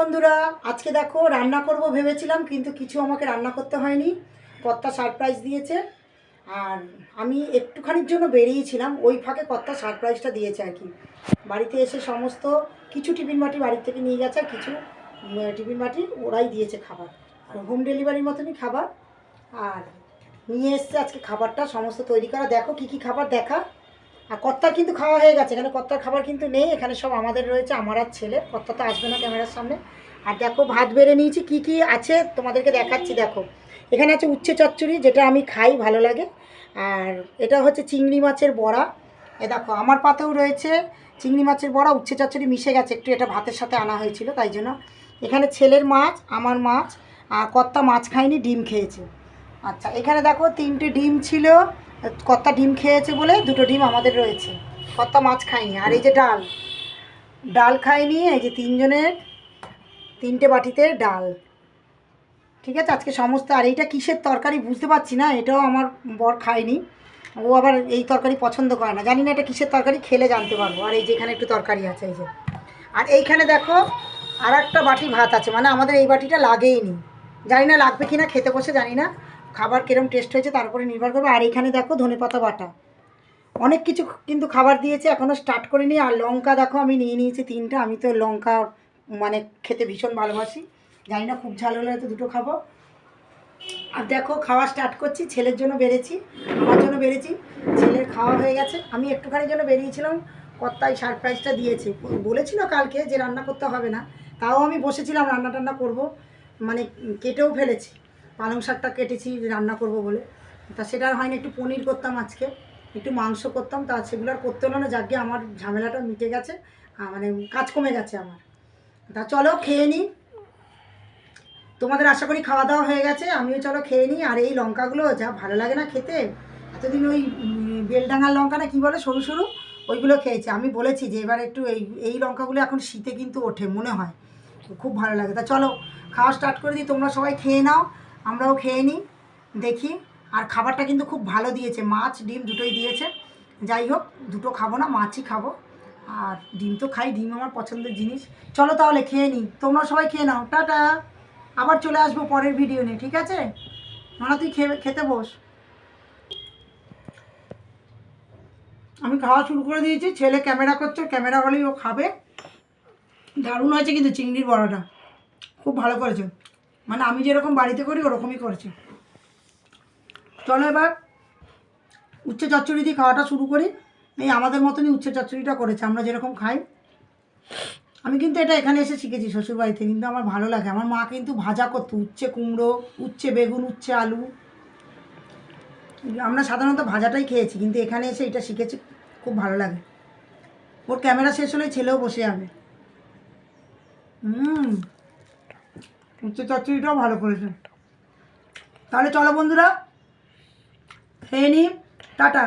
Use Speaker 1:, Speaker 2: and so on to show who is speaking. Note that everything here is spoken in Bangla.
Speaker 1: বন্ধুরা, আজকে দেখো রান্না করব ভেবেছিলাম, কিন্তু কিছু আমাকে রান্না করতে হয়নি। কর্তা সারপ্রাইজ দিয়েছে। আর আমি একটুখানির জন্য বেরিয়েছিলাম, ওই ফাঁকে কর্তা সারপ্রাইজটা দিয়েছে আর কি। বাড়িতে এসে সমস্ত কিছু টিফিন বাটি বাড়ির থেকে নিয়ে গেছে কিছু টিফিন বাটি ওরাই দিয়েছে খাবার। আর হোম ডেলিভারির মতনই খাবার। আর নিয়ে এসছে আজকে খাবারটা, সমস্ত তৈরি করা। দেখো কি কি খাবার দেখা। আর কর্তার কিন্তু খাওয়া হয়ে গেছে, এখানে কর্তার খাবার কিন্তু নেই, এখানে সব আমাদের রয়েছে, আমার আর ছেলে। কর্তা তো আসবে না ক্যামেরার সামনে। আর দেখো, ভাত বেড়ে নিয়েছি, কি কি আছে তোমাদেরকে দেখাচ্ছি, দেখো। এখানে আছে উচ্ছে চচ্চড়ি, যেটা আমি খাই, ভালো লাগে। আর এটা হচ্ছে চিংড়ি মাছের বড়া। এ দেখো, আমার পাতেও রয়েছে চিংড়ি মাছের বড়া, উচ্ছে চচ্চড়ি মিশে গেছে, একটু এটা ভাতের সাথে আনা হয়েছিল, তাই জন্য। এখানে ছেলের মাছ, আমার মাছ, আর কর্তা মাছ খায়নি, ডিম খেয়েছে। আচ্ছা এখানে দেখো, তিনটে ডিম ছিল। কর্তা ডিম খেয়েছে বলে দুটো ডিম আমাদের রয়েছে। কর্তা মাছ খায়নি, আর এই যে ডাল। ডাল খায়নি, এই যে তিনজনের, তিনটে বাটিতে ডাল। ঠিক আছে, আজকে সমস্ত, আর এইটা কিসের তরকারি বুঝতে পারছি না, এটাও আমার বর খায়নি। ও আবার এই তরকারি পছন্দ করে না, জানি না এটা কিসের তরকারি, খেলে জানতে পারব। আর এই যে এখানে একটু তরকারি আছে, এই যে। আর এইখানে দেখো আর একটা বাটি ভাত আছে মানে আমাদের এই বাটিটা লাগেইনি জানি না লাগবে কি না খেতে বসে জানি না। খাবার কিরম টেস্ট হয়েছে তার উপরে নির্ভর করবে। আর এখানে দেখো ধনেপাতা বাটা। অনেক কিছু কিন্তু খাবার দিয়েছে এখনও স্টার্ট করিনি। আর লঙ্কা দেখো আমি নিয়ে নিয়েছি তিনটা। আমি তো লঙ্কা মানে খেতে ভীষণ ভালোবাসি। জানি না খুব ঝাল হলে হয়তো দুটো খাব। আর দেখো খাওয়া স্টার্ট করছি, ছেলের জন্য বেড়েছি, আমার জন্য বেড়েছি। ছেলের খাওয়া হয়ে গেছে। আমি একটুখানির জন্য বেরিয়েছিলাম, কর্তাই সারপ্রাইজটা দিয়েছে। বলেছিল কালকে যে রান্না করতে হবে না। তাও আমি বসেছিলাম রান্না টান্না করব। মানে কেটেও ফেলেছি। পালং শাকটা কেটেছি, রান্না করব বলে। তা সেটা হয়নি, একটু পনির করতাম আজকে, একটু মাংস করতাম, তা সেগুলো আর করতে হলো না, যাকে আমার ঝামেলাটা মিটে গেছে মানে কাজ কমে গেছে আমার। তা চলো খেয়ে নিই তোমাদের আশা করি খাওয়া দাওয়া হয়ে গেছে, আমিও চলো খেয়ে নিই আর এই লঙ্কাগুলো যা ভালো লাগে না খেতে, এতদিন ওই বেলডাঙার লঙ্কা না কী বলে, সরু সরু, ওইগুলো খেয়েছি। আমি বলেছি যে এবার একটু এই এই লঙ্কাগুলো এখন শীতে কিন্তু ওঠে, মনে হয়। খুব ভালো লাগে। তা চলো, খাওয়া স্টার্ট করে দিই, তোমরা সবাই খেয়ে নাও। আমরাও খেয়ে নিই, দেখি। আর খাবারটা কিন্তু খুব ভালো দিয়েছে, মাছ, ডিম দুটোই দিয়েছে। যাই হোক, দুটো খাব না, মাছই খাব। আর ডিম তো খাই, ডিম আমার পছন্দের জিনিস। চলো তাহলে খেয়ে নিই, তোমরা সবাই খেয়ে নাও, টাটা। আবার চলে আসব পরের ভিডিও নিয়ে, ঠিক আছে? মানে তুই খেয়ে, খেতে বস। আমি খাওয়া শুরু করে দিয়েছি, ছেলে ক্যামেরা করছে, ক্যামেরা হলেই ও খাবে। দারুণ হয়েছে কিন্তু চিংড়ির বড়াটা। খুব ভালো করেছে। মানে আমি যেরকম বাড়িতে করি, ওরকমই করেছি। চলো এবার উচ্ছে চচ্চড়ি দিয়ে খাওয়াটা শুরু করি। এই আমাদের মতনই উচ্ছে চচ্চড়িটা করেছে, আমরা যেরকম খাই। আমি কিন্তু এটা এখানে এসে শিখেছি শ্বশুরবাড়িতে, কিন্তু আমার ভালো লাগে। আমার মা কিন্তু ভাজা করতো, উচ্ছে কুমড়ো, উচ্ছে বেগুন, উচ্ছে আলু। আমরা সাধারণত ভাজাটাই খেয়েছি, কিন্তু এখানে এসে এটা শিখেছি, খুব ভালো লাগে। ওর ক্যামেরা শেষ হলে ছেলেও বসে যাবে। হুম। উচ্ছে চচ্চড়িটাও ভালো করেছে। তাহলে চলো বন্ধুরা খেয়ে নিই টাটা।